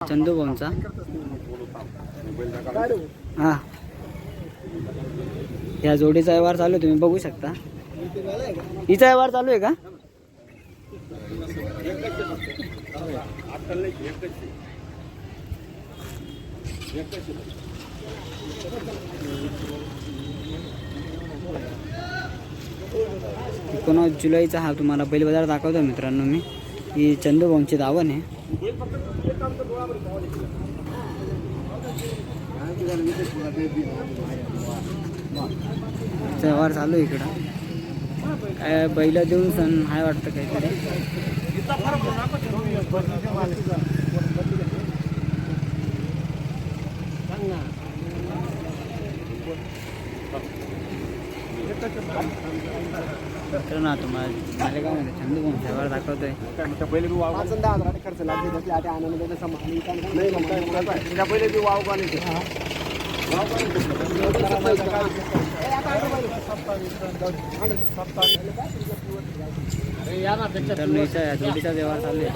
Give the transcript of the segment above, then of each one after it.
चंदू भाऊंचा. हा. या जोडीचा व्यवहार चालू आहे तुम्ही बघू शकता. हिचा व्यवहार चालू आहे का? एकोणास जुलैचा हा तुम्हाला बैल बाजार दाखवतो मित्रांनो मी. ही चंदू भाऊंची दावण आहे. व्यवहार चालू आहे इकडं. काय बैला देऊन सण हाय वाटतं काहीतरी. मित्रांनो आता तुम्हाला मालेगावमध्ये चंदू भाऊंचा व्यवहार दाखवतोय पहिले बी वाव पाच दहा हजार खर्च लागते त्याची आधी आनंद त्याचा समान नाही त्या पहिले बी वाव पाणी मित्रांनो हिचा या जोडीचा व्यवहार चालू आहे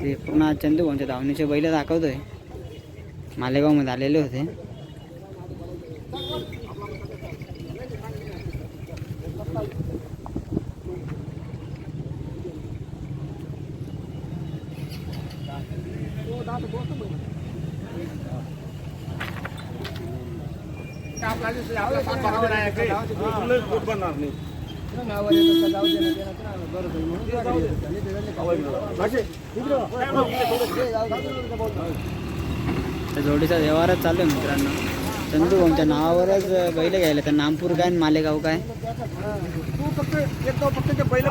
ते पूर्ण चंदू भाऊंच्या धावणीचे बैल दाखवतोय. मालेगावमध्ये आलेले होते. बनणार नाही त्या जोडीचा व्यवहारच चालू आहे मित्रांनो चंदू भाऊंच्या नावावरच बैल घ्यायला तर नामपूर काय आणि मालेगाव काय तू फक्त एकदा फक्त ते पहिलं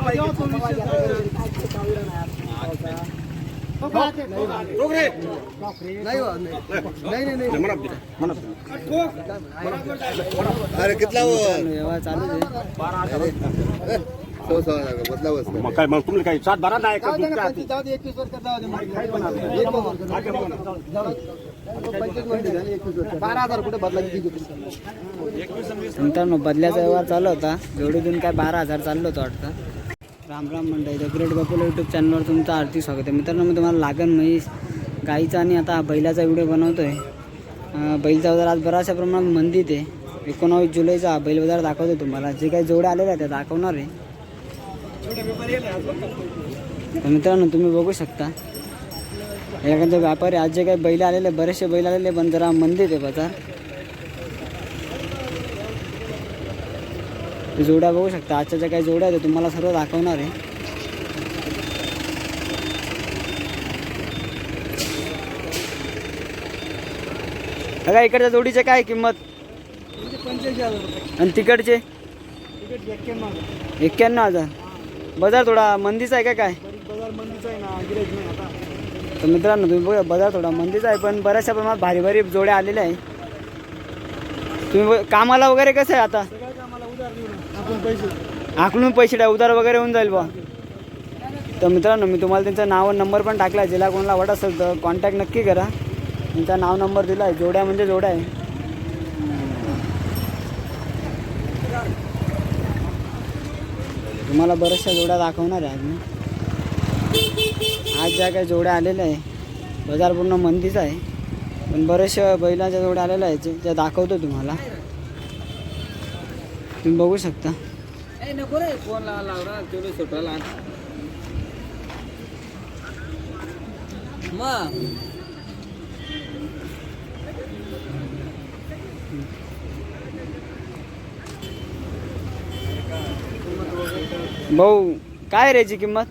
अरे कितला बस मग काय मग तुम्ही काही सात बारा नाही का दुसऱ्या हाती? बारा हजार कुठे बदला मित्रांनो बदल्याचा व्यवहार चालू होता. जोडीतून काय बारा हजार चाललो होतं वाटतं. राम राम मंडळी द ग्रेट बकुल यूट्यूब चॅनलवर तुमचं आरती स्वागत आहे. मित्रांनो मी तुम्हाला लागण म्हैस गाईचा आणि आता बैलाचा व्हिडिओ बनवतो आहे बैलचा बाजार आज बऱ्याचशा प्रमाणात मंदीत आहे. एकोणावीस जुलैचा बैल बाजार दाखवतो तुम्हाला. जे काही जोड्या आलेल्या आहेत त्या दाखवणार आहे. तर मित्रांनो तुम्ही बघू शकता. एखादा व्यापारी आज जे काही बैल आलेले बरेचसे बैल आलेले पण जरा मंदीत आहे बाजार. जोड्या बघू शकता. आजच्या ज्या काही जोड्या आहेत ते तुम्हाला सर्व दाखवणार आहे. बघा इकडच्या जोडीचे काय किंमत? रुपये. आणि तिकडचे? एक्क्याण्णव हजार. बाजार थोडा मंदीचा आहे का काय? बाजार मंदीचा आहे ना गिराईक नाही आता. तर मित्रांनो तुम्ही बघा बाजार थोडा मंदीचा आहे पण बऱ्याचशा प्रमाणात भारी भारी जोड्या आलेल्या आहे. तुम्ही कामाला वगैरे कसं आहे आता? पैसे. आकलून पैसे द्या उधार वगैरे होऊन जाईल बा तर मित्रांनो मी तुम्हाला त्यांचं नाव नंबर पण टाकला. आहे ज्याला कोणाला आवड असेल तर कॉन्टॅक्ट नक्की करा. त्यांचा नाव नंबर दिला आहे. जोड्या म्हणजे जोड्या आहे. तुम्हाला बऱ्याचशा जोड्या दाखवणार आहे आज मी. आज ज्या काही जोड्या आलेल्या आहे बाजार पूर्ण मंदीच आहे. पण बऱ्याचशा बैलाच्या जोड्या आलेल्या आहेत ज्या दाखवतो तुम्हाला. तुम्ही बघू शकता. नको रे फोन लावला तेवढं सुटायला मग भाऊ काय रे याची किंमत?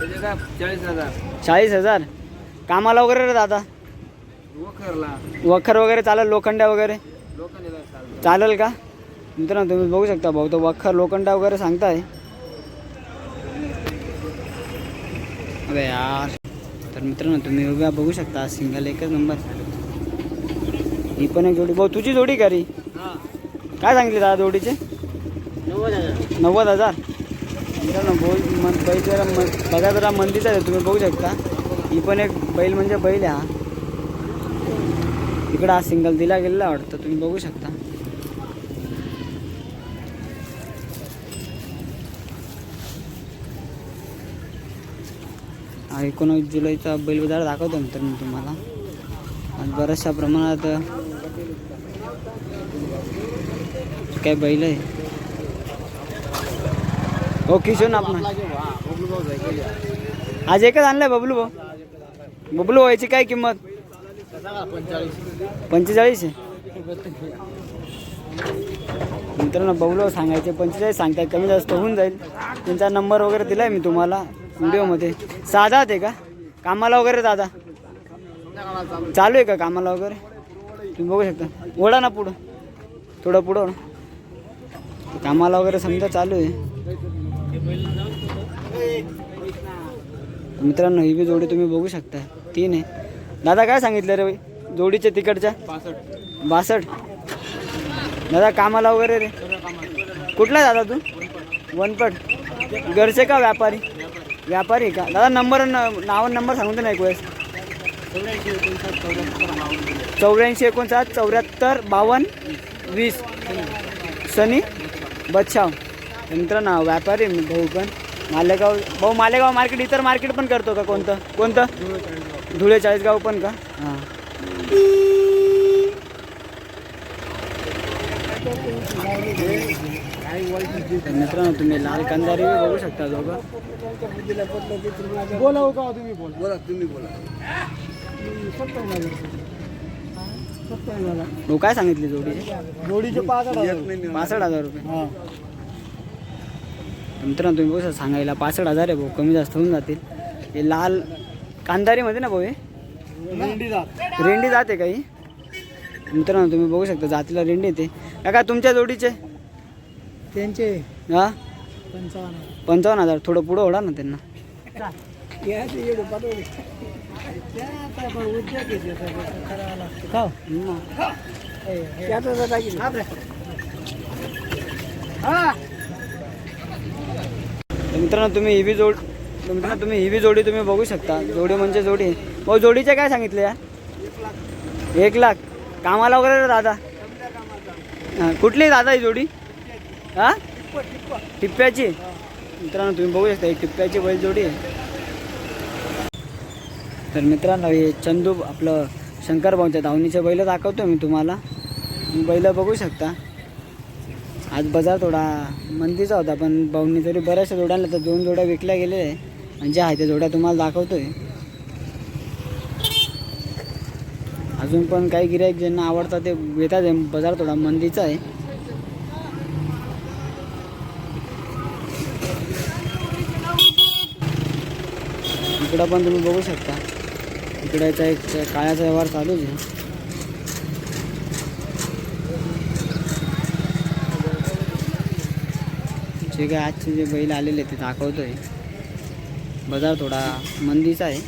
चाळीस हजार. चाळीस हजार? कामाला वगैरे रे दादा? वखरला. वखर वगैरे चालेल लोखंड्या वगैरे? चालेल का? मित्रांनो तुम्ही बघू शकता भाऊ तो वखर लोखंडा वगैरे सांगताय. अबे यार. तर मित्रांनो तुम्ही उभ्या बघू शकता सिंगल एकच नंबर ही पण एक जोडी. भाऊ तुझी जोडी का रे? काय सांगितले दादा जोडीचे? नव्वद हजार. मित्रांनो बोल मन बैल जरा मन बघा जरा मंदीचा आहे तुम्ही बघू शकता. ही पण एक बैल म्हणजे बैल आहे हा. इकडं हा सिंगल दिला गेलेला वाटतं तुम्ही बघू शकता हा एकोणावीस जुलैचा बैलबाजार दाखवतो नंतर मी तुम्हाला. आणि बऱ्याचशा प्रमाणात काय बैल आहे. हो किशोर आपण. आज एकच आणलाय बबलू भाऊ. बबलू व्हायची काय किंमत? पंचेचाळीस आहे. मित्रांनो बबलू सांगायचे पंचेचाळीस सांगताय कमी जास्त होऊन जाईल. त्यांचा नंबर वगैरे दिलाय मी तुम्हाला. व्हिडिओमध्ये. साधा ते का? कामाला वगैरे दादा? चालू आहे का कामाला वगैरे? तुम्ही बघू शकता. ओढा ना पुढं. थोडं पुढं कामाला वगैरे समजा चालू आहे. मित्रांनो ही बी जोडी तुम्ही बघू शकता. तीन आहे. दादा काय सांगितलं रे जोडीच्या तिकडच्या? बासष्ट. दादा कामाला वगैरे रे? कुठला आहे दादा तू? वनपट. घरचे का व्यापारी? व्यापारी का? दादा नंबर नाव नंबर सांगून ना एक वेळेस. चौऱ्याऐंशी एकोणसाठ चौऱ्याहत्तर बावन्न वीस. सनी बच्छाव नाव व्यापारी भाऊ पण. मालेगाव भाऊ मालेगाव मार्केट इतर मार्केट पण करतो का कोणतं? कोणतं? धुळे चाळीसगाव पण का? हां. तर मित्रांनो तुम्ही लाल कंदारी बघू शकता दोघं. बोला हो का तुम्ही बोला? बोला तुम्ही बोला. भाऊ काय सांगितले जोडीचे? जोडीचे पाच हजार. पासष्ट हजार रुपये. हा. तर मित्रांनो तुम्ही बघू शकता सांगायला पासष्ट हजार आहे भाऊ कमी जास्त होऊन जातील. हे लाल कांदारीमध्ये ना भाऊ हे? मेंढी जात. रेंडी जाते काही मित्रांनो तुम्ही बघू शकता जातीला रेंडी येते. काका तुमच्या जोडीचे? त्यांचे. हा? पंचावन्न पंचावन्न हजार? थोडं पुढं ओढा ना त्यांना. हम्म. तर मित्रांनो तुम्ही ही बी जोड तर मित्रांनो तुम्ही ही बी जोडी तुम्ही बघू शकता. जोडी म्हणजे जोडी. भाऊ जोडीचे काय सांगितले या एक लाख. कामाला वगैरे दादा हां कुठली दादा ही जोडी? हां? टिप्प्याची? मित्रांनो तुम्ही बघू शकता ही टिप्प्याची बैल जोडी आहे तर मित्रांनो हे चंदू आपलं शंकर भाऊच्या धावणीचे बैल दाखवतो मी तुम्हाला. बैल बघू शकता. आज बाजार थोडा मंदीचा होता पण भाऊनी तरी बऱ्याचशा जोड्यांना तर दोन जोड्या विकल्या गेलेल्या आहे. आणि ज्या आहे त्या जोड्या तुम्हाला दाखवतोय. अजून पण काही गिराईक ज्यांना आवडतात ते येतात आहे. बाजार थोडा मंदीचा आहे. इकडं पण तुम्ही बघू शकता. इकडाचा एक काळ्याचा व्यवहार चालूच आहे. जे काय आजचे जे बैल आलेले ते दाखवतोय. बाजार थोडा मंदीचा आहे.